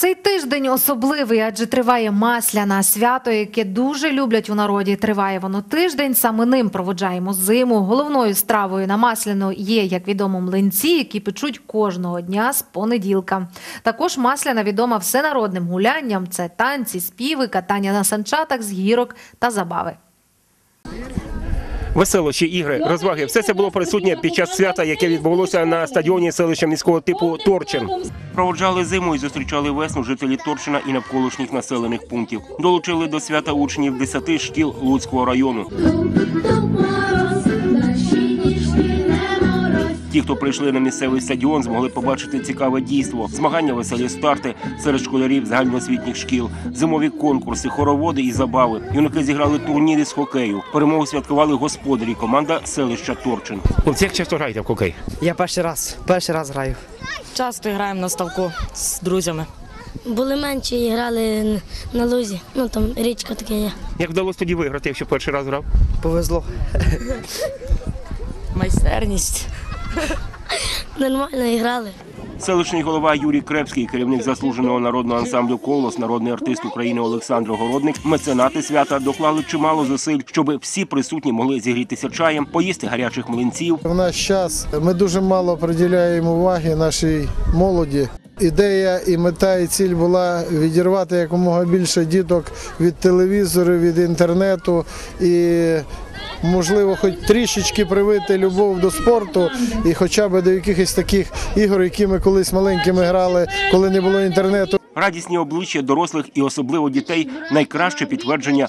Цей тиждень особливий, адже триває масляна свято, яке дуже люблять у народі. Триває воно тиждень. Саме ним проводжаємо зиму. Головною стравою на масляну є, як відомо, млинці, які печуть кожного дня з понеділка. Також масляна відома всенародним гулянням. Це танці, співи, катання на санчатах з гірок та забави. Веселощі, ігри, розваги все це було присутнє під час свята, яке відбулося на стадіоні селища міського типу Торчин. Проводжали зиму і зустрічали весну жителі Торчина і навколишніх населених пунктів. Долучили до свята учнів 10 шкіл Луцького району. Ті, хто прийшли на місцевий стадіон, змогли побачити цікаве дійство: змагання, веселі старти серед школярів загальноосвітніх шкіл, зимові конкурси, хороводи і забави. Юнаки зіграли турніри з хокею. Перемогу святкували господарі. Команда селища Торчин. Хлопці, як часто граєте в хокей? Я перший раз, перший раз граю. Часто граємо на ставку з друзями. Були менші і грали на лузі. Ну там річка така є. Як вдалося тоді виграти, якщо перший раз грав? Повезло. Майстерність. Нормально грали. Селищний голова Юрій Крепський, керівник заслуженого народного ансамблю Колос, народний артист України Олександр Городник, меценати свята доклали чимало зусиль, щоб всі присутні могли зігрітися чаєм, поїсти гарячих млинців. В наш час ми дуже мало приділяємо уваги нашій молоді. Ідея і мета і ціль була відірвати якомога більше діток від телевізору, від інтернету і. Можливо, хоч трішечки привити любов до спорту і хоча б до якихось таких ігор, які ми колись маленькими грали, коли не було інтернету. Радісні обличчя дорослих і особливо дітей найкраще підтвердження